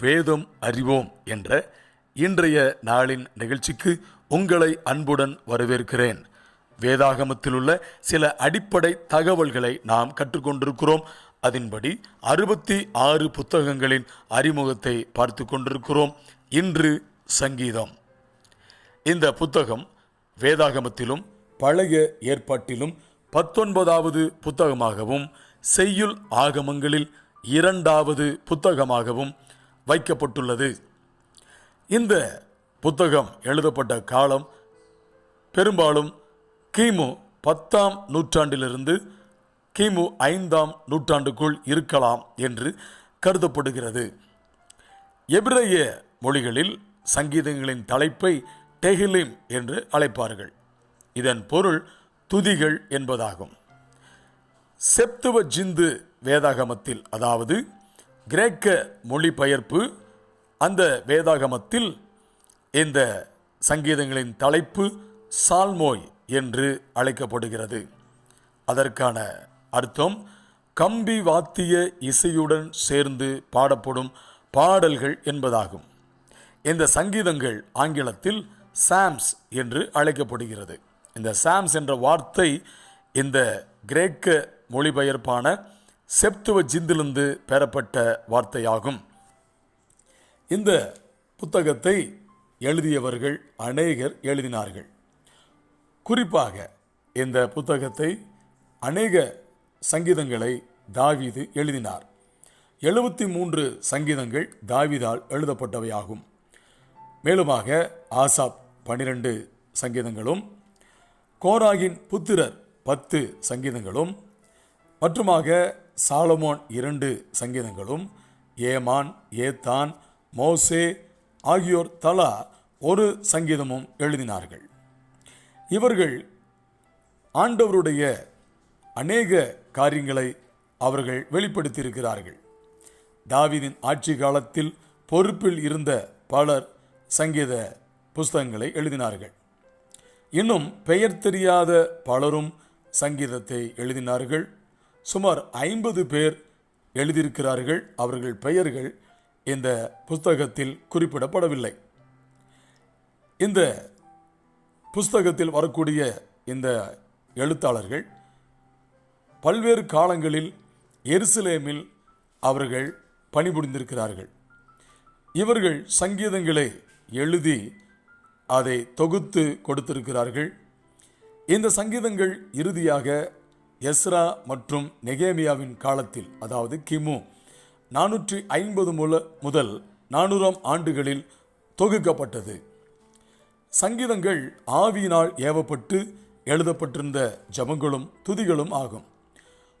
வேதம் அறிவோம் என்ற இன்றைய நாளின் நிகழ்ச்சிக்கு உங்களை அன்புடன் வரவேற்கிறேன். வேதாகமத்தில் உள்ள சில அடிப்படை தகவல்களை நாம் கற்றுக்கொண்டிருக்கிறோம். அதன்படி அறுபத்தி ஆறு புத்தகங்களின் அறிமுகத்தை பார்த்து கொண்டிருக்கிறோம். இன்று சங்கீதம். இந்த புத்தகம் வேதாகமத்திலும் பழைய ஏற்பாட்டிலும் பத்தொன்பதாவது புத்தகமாகவும் செய்யுள் ஆகமங்களில் இரண்டாவது புத்தகமாகவும் வைக்கப்பட்டுள்ளது. இந்த புத்தகம் எழுதப்பட்ட காலம் பெரும்பாலும் கிமு பத்தாம் நூற்றாண்டிலிருந்து கிமு ஐந்தாம் நூற்றாண்டுக்குள் இருக்கலாம் என்று கருதப்படுகிறது. எபிரேய மொழிகளில் சங்கீதங்களின் தலைப்பை டெஹிலிம் என்று அழைப்பார்கள். இதன் பொருள் துதிகள் என்பதாகும். செப்துவ ஜிந்து வேதாகமத்தில் அதாவது கிரேக்க மொழிபெயர்ப்பு அந்த வேதாகமத்தில் இந்த சங்கீதங்களின் தலைப்பு சால்மோய் என்று அழைக்கப்படுகிறது. அதற்கான அர்த்தம் கம்பி வாத்திய இசையுடன் சேர்ந்து பாடப்படும் பாடல்கள் என்பதாகும். இந்த சங்கீதங்கள் ஆங்கிலத்தில் சாம்ஸ் என்று அழைக்கப்படுகிறது. இந்த சாம்ஸ் என்ற வார்த்தை இந்த கிரேக்க மொழிபெயர்ப்பான செப்துவ ஜிந்திலிருந்து பெறப்பட்ட வார்த்தையாகும். இந்த புத்தகத்தை எழுதியவர்கள் அநேகர் எழுதினார்கள். குறிப்பாக இந்த புத்தகத்தை அநேக சங்கீதங்களை தாவீது எழுதினார். எழுபத்தி மூன்று சங்கீதங்கள் தாவிதால் எழுதப்பட்டவையாகும். மேலுமாக ஆசாப் பனிரெண்டு சங்கீதங்களும் கோராகின் புத்திரர் பத்து சங்கீதங்களும் மற்றுமாக சாலமோன் இரண்டு சங்கீதங்களும் ஏமான் ஏத்தான் மோசே ஆகியோர் தலா ஒரு சங்கீதமும் எழுதினார்கள். இவர்கள் ஆண்டவருடைய அநேக காரியங்களை அவர்கள் வெளிப்படுத்தியிருக்கிறார்கள். தாவிதின் ஆட்சி காலத்தில் பொறுப்பில் இருந்த பலர் சங்கீத புஸ்தகங்களை எழுதினார்கள். இன்னும் பெயர் தெரியாத பலரும் சங்கீதத்தை எழுதினார்கள். சுமார் ஐம்பது பேர் எழுதியிருக்கிறார்கள். அவர்கள் பெயர்கள் இந்த புஸ்தகத்தில் குறிப்பிடப்படவில்லை. இந்த புஸ்தகத்தில் வரக்கூடிய இந்த எழுத்தாளர்கள் பல்வேறு காலங்களில் எருசலேமில் அவர்கள் பணிபுரிந்திருக்கிறார்கள். இவர்கள் சங்கீதங்களை எழுதி அதை தொகுத்து கொடுத்திருக்கிறார்கள். இந்த சங்கீதங்கள் இறுதியாக எஸ்ரா மற்றும் நெகேமியாவின் காலத்தில் அதாவது கிமு நானூற்றி ஐம்பது முல முதல் நானூறாம் ஆண்டுகளில் தொகுக்கப்பட்டது. சங்கீதங்கள் ஆவியினால் ஏவப்பட்டு எழுதப்பட்டிருந்த ஜபங்களும் துதிகளும் ஆகும்.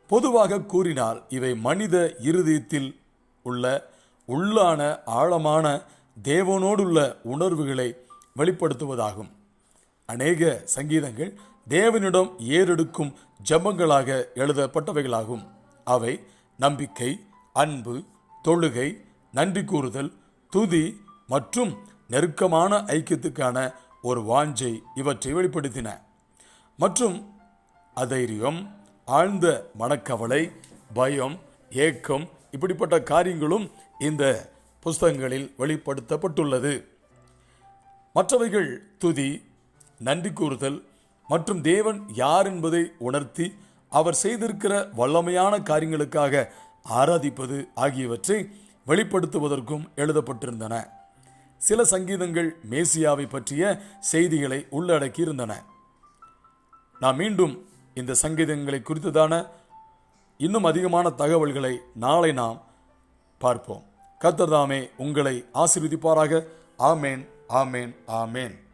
பொதுவாக கூறினால் இவை மனித இருதயத்தில் உள்ள உள்ளான ஆழமான தேவனோடுள்ள உணர்வுகளை வெளிப்படுத்துவதாகும். அநேக சங்கீதங்கள் தேவனிடம் ஏறெடுக்கும் ஜபங்களாக எழுதப்பட்டவைகளாகும். அவை நம்பிக்கை அன்பு தொழுகை நன்றி கூறுதல் துதி மற்றும் நெருக்கமான ஐக்கியத்துக்கான ஒரு வாஞ்சை இவற்றை வெளிப்படுத்தின. மற்றும் அதைரியம் ஆழ்ந்த மனக்கவலை பயம் ஏக்கம் இப்படிப்பட்ட காரியங்களும் இந்த புஸ்தகங்களில் வெளிப்படுத்தப்பட்டுள்ளது. மற்றவைகள் துதி நன்றி கூறுதல் மற்றும் தேவன் யார் என்பதை உணர்த்தி அவர் செய்திருக்கிற வல்லமையான காரியங்களுக்காக ஆராதிப்பது ஆகியவற்றை வெளிப்படுத்துவதற்கும் எழுதப்பட்டிருந்தன. சில சங்கீதங்கள் மேசியாவை பற்றிய செய்திகளை உள்ளடக்கியிருந்தன. நாம் மீண்டும் இந்த சங்கீதங்களை குறித்ததான இன்னும் அதிகமான தகவல்களை நாளை நாம் பார்ப்போம். கத்தர்தாமே உங்களை ஆசீர்வதிப்பாராக. ஆமேன் ஆமேன் ஆமேன்.